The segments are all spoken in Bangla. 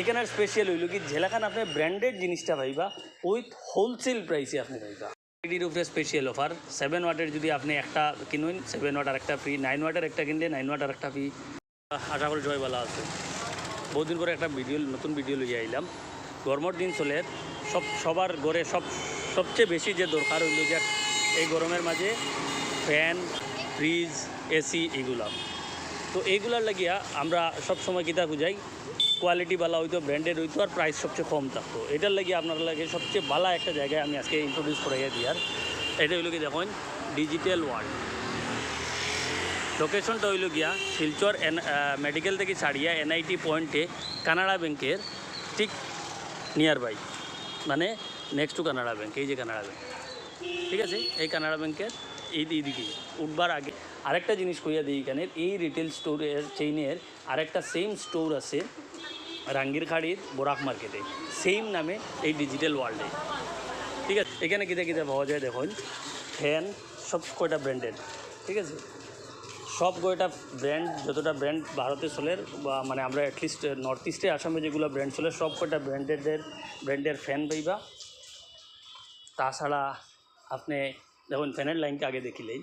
এখানে স্পেশাল হইল কি যেলাখান আপনি ব্র্যান্ডেড জিনিসটা পাইবা উইথ হোলসেল প্রাইসে আপনি পাইবা এটির উপরে স্পেশাল অফার সেভেন ওয়াটের যদি আপনি একটা কিনুন সেভেন ওয়াট আর একটা ফ্রি নাইন ওয়াটের একটা কিনলে নাইন ওয়াট আর একটা ফ্রি আশা করি জয়বালা আছে। বহুদিন পরে একটা ভিডিও নতুন ভিডিও লইয়া আইলাম। গরমের দিন চলে, সব, সবার ঘরে সব, সবচেয়ে বেশি যে দরকার হইল যে এই গরমের মাঝে ফ্যান ফ্রিজ এসি এগুলা। তো এইগুলার লাগিয়া আমরা সব সময় কিতা বুঝাই কোয়ালিটি ভালো হইতো ব্র্যান্ডেড হইতো আর প্রাইস সবচেয়ে কম থাকতো এটার লাগিয়ে আপনার লাগে সবচেয়ে ভালো একটা জায়গায় আমি আজকে ইন্ট্রোডিউস করাইয়া দিই আর এটা হইল কি দেখুন ডিজিটাল ওয়ার্ল্ড লোকেশনটা হইল গিয়া শিলচর এন মেডিকেল থেকে ছাড়িয়া এনআইটি পয়েন্টে কানাডা ব্যাংকের ঠিক নিয়ার বাই মানে নেক্সট টু কানাডা ব্যাংক এই যে কানাডা ব্যাংক ঠিক আছে এই কানাডা ব্যাংকের এই এইদিকে উঠবার আগে আরেকটা জিনিস কইয়া দিই এখানে এই রিটেল স্টোরের চেইনের আরেকটা সেম স্টোর আছে রাঙ্গিরখাড়ির বোরাক মার্কেটে। সেম নামে এই ডিজিটাল ওয়ার্ল্ডে ঠিক আছে? এখানে কিতা কিতা পাওয়া যায় দেখুন। ফ্যান, সব কয়টা ব্র্যান্ডেড ঠিক আছে? সব কয়টা ব্র্যান্ড, যতটা ব্র্যান্ড ভারতে চলে, বা মানে আমরা অ্যাটলিস্ট নর্থ ইস্টে আসামে যেগুলো ব্র্যান্ড চলে, সব কয়টা ব্র্যান্ডেডের ব্র্যান্ডের ফ্যান পাইবা। তাছাড়া আপনি দেখুন, ফ্যানের লাইনকে আগে দেখিলেই।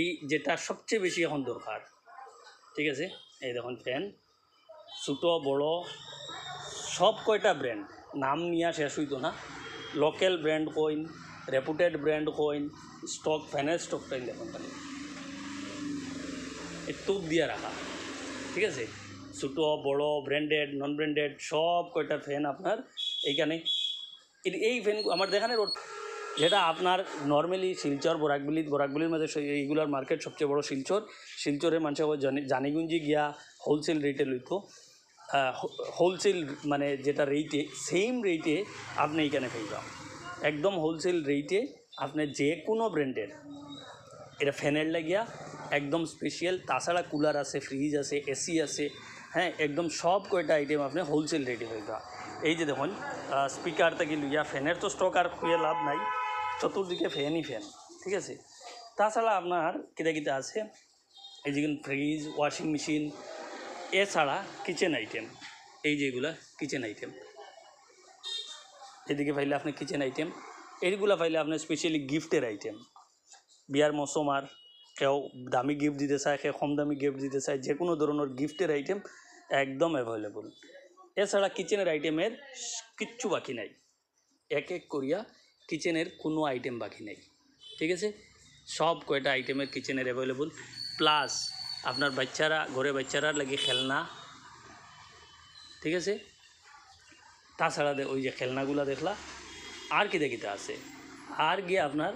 এই যেটা সবচেয়ে বেশি এখন দরকার। ঠিক আছে? এই দেখুন, ফ্যান। ছোটো, বড়, সব কয়টা ব্র্যান্ড নাম নিয়ে শেষ হইতো না। লোকাল ব্র্যান্ড কইন রেপুটেড ব্র্যান্ড কইন স্টক ফ্যানের স্টক টাইম দেখুন তাহলে তোপ দিয়ে রাখা। ঠিক আছে? ছোটো, বড় ব্র্যান্ডেড নন ব্র্যান্ডেড সব কয়টা ফ্যান আপনার এইখানে। এই- ফ্যান আমার দেখানের যেটা আপনার নর্মালি শিলচর, বরাকবিলি, বরাকবিলির মধ্যে এইগুলার মার্কেট সবচেয়ে বড় শিলচর। শিলচরে মানুষ জানিগুঞ্জি গিয়া হোলসেল রেটে লইতো। হোলসেল মানে যেটা রেটে সেম রেটে আপনি এইখানে পাইবা একদম হোলসেল রেটে আপনি যে কোনো ব্র্যান্ডের এটা ফ্যানের লাগিয়া, একদম স্পেশাল তাছাড়া কুলার আছে ফ্রিজ আছে এসি আছে। হ্যাঁ একদম সব কয়টা আইটেম আপনি হোলসেল রেটে পাইবা এই যে দেখুন স্পিকার থেকে লইয়া ফ্যানের তো স্টক আর খুঁয়ে লাভ নাই। চতুর্দিকে ফ্যানই ফ্যান ঠিক আছে? তাছাড়া আপনার কিতা কিতা আছে? এই যেগুলো ফ্রিজ ওয়াশিং মেশিন এছাড়া কিচেন আইটেম এই যেগুলা কিচেন আইটেম এদিকে পাইলে আপনি কিচেন আইটেম এইগুলা পাইলে আপনার স্পেশালি গিফটের আইটেম বিয়ার মৌসুম আর কেউ দামি গিফট দিতে চায়, কেউ কম দামি গিফট দিতে চায় যে কোনো ধরনের গিফটের আইটেম একদম অ্যাভেলেবল এছাড়া কিচেনের আইটেমের কিচ্ছু বাকি নাই। এক এক করিয়া কিচেনের কোনো আইটেম বাকি নেই, ঠিক আছে? সব কয়টা আইটেমের কিচেনের অ্যাভেলেবল প্লাস আপনার বাচ্চারা, ঘরে বাচ্চারা লাগে খেলনা, ঠিক আছে? তাছাড়া ওই যে খেলনাগুলো দেখলা, আর কি দেখিতে আছে? আর গিয়ে আপনার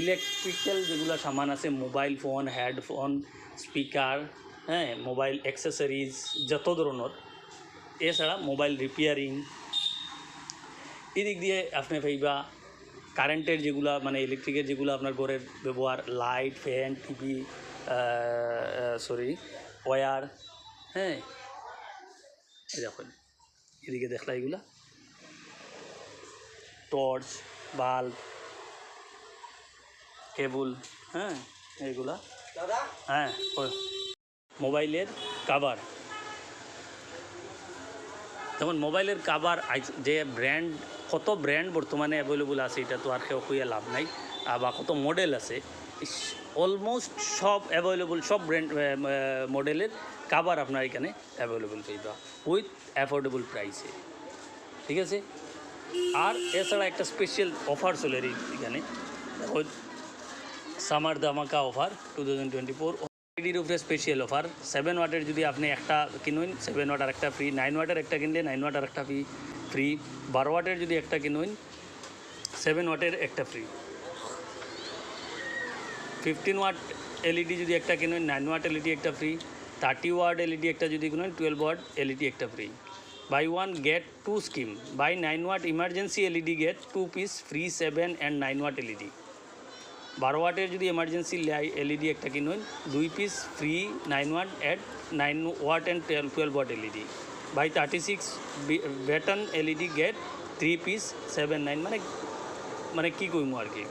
ইলেকট্রিক্যাল যেগুলো সামান আছে মোবাইল ফোন হেডফোন স্পিকার হ্যাঁ মোবাইল অ্যাক্সেসরিজ যত ধরনের এছাড়া মোবাইল রিপেয়ারিং এদিক দিয়ে আপনি পাইবা কারেন্টের যেগুলা মানে ইলেকট্রিকের যেগুলো আপনার ঘরের ব্যবহার light fan TV sorry wire হ্যাঁ? এই দেখুন এদিকে দেখলা এগুলা? টর্চ বাল্ব কেবল হ্যাঁ? এইগুলা হ্যাঁ মোবাইলের কাভার যেমন মোবাইলের কাভার যে ব্র্যান্ড কত ব্র্যান্ড বর্তমানে অ্যাভেলেবল আছে, এটা তো আর কেউ কইয়া লাভ নাই, বা কত মডেল আছে অলমোস্ট সব অ্যাভেলেবল সব ব্র্যান্ড মডেলের কাভার আপনার এখানে অ্যাভেলেবল পাইবা উইথ অ্যাফোর্ডেবল প্রাইসে ঠিক আছে? আর এছাড়া একটা স্পেশাল অফার চলে এখানে সামার ধামাকা offer two thousand twenty four এটির উপরে স্পেশাল অফার সেভেন ওয়াটের যদি আপনি একটা কিনুন সেভেন ওয়াটার একটা ফ্রি নাইন ওয়াটার একটা কিনলে নাইন ওয়াটার একটা ফ্রি ফ্রি, বারো ওয়াটের যদি একটা কিনুন সেভেন ওয়াটের একটা ফ্রি। ফিফটিন ওয়াট এলইডি যদি একটা কিনুন নাইন ওয়াট এলইডি একটা ফ্রি থার্টি ওয়াট এলইডি একটা যদি কিনুন টুয়েলভ ওয়াট এলইডি একটা free. Buy one get two scheme buy nine watt emergency LED get two piece free seven and nine watt LED বারো ওয়াটের যদি এমার্জেন্সি এলইডি একটা কিনুন, দুই piece free nine watt at nine watt and twelve watt LED buy thirty six baton LED get three piece seven nine মানে মানে কী কইমু আর কি?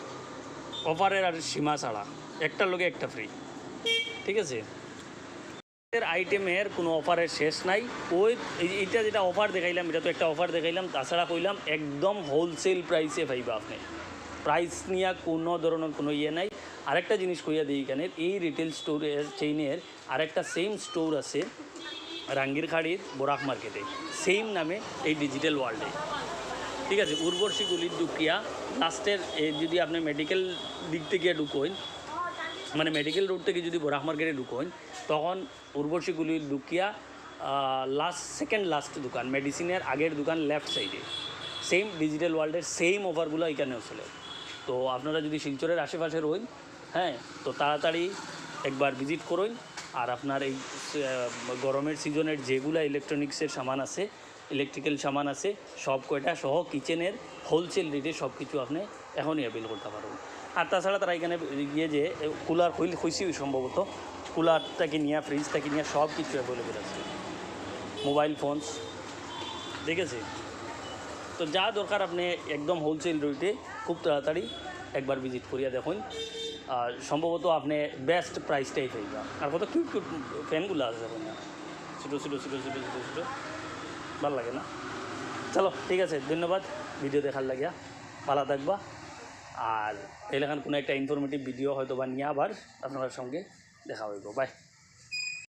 অফারের আর সীমা ছাড়া। একটার লোকে একটা ফ্রি ঠিক আছে? এর আইটেমের কোনো অফারের শেষ নাই। ওই এইটা যেটা অফার দেখাইলাম, এটা তো একটা অফার দেখাইলাম, তাছাড়া কইলাম, একদম হোলসেল প্রাইসে পাইবা আপনি। প্রাইস নিয়ে কোনো ধরনের কোনো ইয়ে নাই। আরেকটা জিনিস কইয়া দিই এখানে, এই রিটেল স্টোরের চেইনের আরেকটা সেম স্টোর আছে। রাঙ্গিরখাড়ির বোরাক মার্কেটে। সেম নামে এই ডিজিটাল ওয়ার্ল্ডে ঠিক আছে, উর্বশী গুলির ডুকিয়া লাস্টের যদি আপনি মেডিকেল দিক থেকে ঢুকোন মানে মেডিকেল রোড থেকে যদি বোরাক মার্কেটে ঢুকোন তখন উর্বশী গুলির ঢুকিয়া লাস্ট সেকেন্ড লাস্ট দোকান মেডিসিনের আগের দোকান লেফট সাইডে সেম ডিজিটাল ওয়ার্ল্ডের সেম অফারগুলো এখানেও চলে তো আপনারা যদি শিলচরের আশেপাশে রইন হ্যাঁ তো তাড়াতাড়ি একবার ভিজিট করুন। আর আপনার এই গরমের সিজনের যেগুলা ইলেকট্রনিক্সের সামান আছে ইলেকট্রিক্যাল সামান আছে, সব কয়টা সহ কিচেনের হোলসেল রেটে সব কিছু আপনি এখনই অ্যাভেল করতে পারবেন। আর তাছাড়া তারা এখানে গিয়ে যে কুলার হইল হইছি সম্ভবত। কুলারটাকে নিয়ে ফ্রিজটাকে নিয়ে সব কিছু অ্যাভেলেবেল আছে। মোবাইল ফোনস ঠিক আছে তো যা দরকার আপনি একদম হোলসেল রেটে খুব তাড়াতাড়ি একবার ভিজিট করিয়া দেখুন। সম্ভবত আপনি বেস্ট প্রাইসটাই পেয়ে পাইবা আর কত কিউট কিউট ফ্যানগুলো আছে না ছোটো ছোটো ছোটো ছোটো ছোটো ছোটো। ভালো লাগে না? চলো, ঠিক আছে, ধন্যবাদ। ভিডিও দেখার লাগিয়া। ভালো থাকবা। আর এলাকার কোনো একটা ইনফরমেটিভ ভিডিও হয়তো বা নিয়ে আবার আপনার সঙ্গে দেখা হইব। বাই